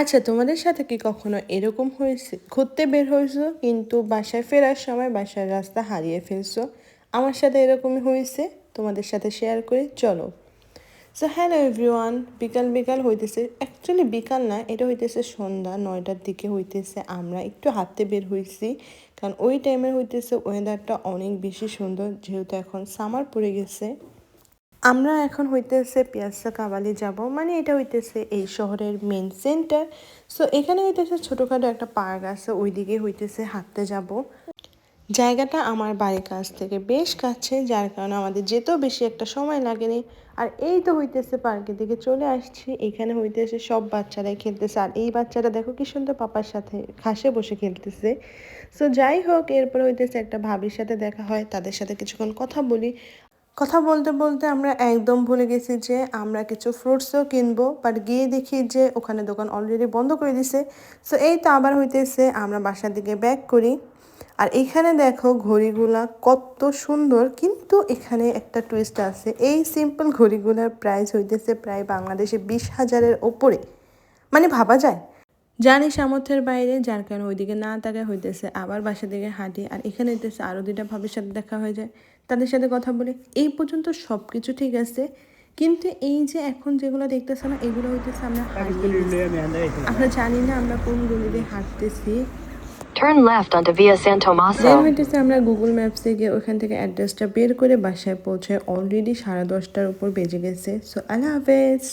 আচ্ছা তোমাদের সাথে কি কখনো এরকম হয়েছে? ঘুরতে বের হয়েছো, কিন্তু বাসায় ফেরার সময় বাসার রাস্তা হারিয়ে ফেলছো। আমার সাথে এরকমই হয়েছে, তোমাদের সাথে শেয়ার করে, চলো। সো হ্যালো এভরিওয়ান বিকাল বিকাল হইতেছে। অ্যাকচুয়ালি বিকাল না, এটা হইতেছে সন্ধ্যা, নয়টার দিকে হইতেছে। আমরা একটু হাঁটতে বের হয়েছি কারণ ওই টাইমে হইতেছে ওয়েদারটা অনেক বেশি সুন্দর, যেহেতু এখন সামার পড়ে গেছে। আমরা এখন হইতেছে পিয়াসা কাবালি যাব। মানে এটা হইতেছে এই শহরের মেন সেন্টার সো এখানে হইতেছে ছোটোখাটো একটা পার্ক আছে, ওইদিকে হইতেছে হাঁটতে যাব। জায়গাটা আমার বাড়ির কাছ থেকে বেশ কাছে, যার কারণে আমাদের যেতেও বেশি একটা সময় লাগেনি। আর এই তো হইতেছে পার্কের দিকে চলে আসছি। এখানে হইতেছে সব বাচ্চারাই খেলতেছে। আর এই বাচ্চারা দেখো কি সুন্দর পাপার সাথে ঘাসে বসে খেলতেছে। সো যাই হোক, এরপর হইতেছে একটা ভাবির সাথে দেখা হয়, তাদের সাথে কিছুক্ষণ কথা বলি। কথা বলতে বলতে আমরা একদম ভুলে গেছি যে আমরা কিছু ফ্রুটসও কিনবো বাট গিয়ে দেখি যে ওখানে দোকান অলরেডি বন্ধ করে দিছে। সো এই তো আবার হইতেছে, আমরা বাসার দিকে ব্যাক করি। আর এখানে দেখো ঘড়িগুলা কত সুন্দর, কিন্তু এখানে একটা টুইস্ট আছে। এই সিম্পল ঘড়িগুলার প্রাইস হইতেছে প্রায় বাংলাদেশে বিশ হাজারের ওপরে। মানে ভাবা যায়? জানি সামর্থ্যের বাইরে যার কারণে ওইদিকে না তাকায় হইতেছে। আবার বাসার দিকে হাঁটি আর এখানে হইতেছে আরও দুইটা ভাবির সাথে দেখা হয়ে যায়। তাদের সাথে কথা বলে এই পর্যন্ত সব কিছু ঠিক আছে। কিন্তু এই যে এখন যেগুলো দেখতেছে না এগুলো হইতেছে আমরা আমরা জানি না আমরা কোন গলিতে হাঁটতেছি। Turn left onto Via San দেন Tomaso. হইতেছে আমরা গুগল ম্যাপসে গিয়ে ওখান থেকে অ্যাড্রেসটা বের করে বাসায় পৌঁছায় অলরেডি সাড়ে দশটার উপর বেজে গেছে। সো আল্লাহ হাফেজ।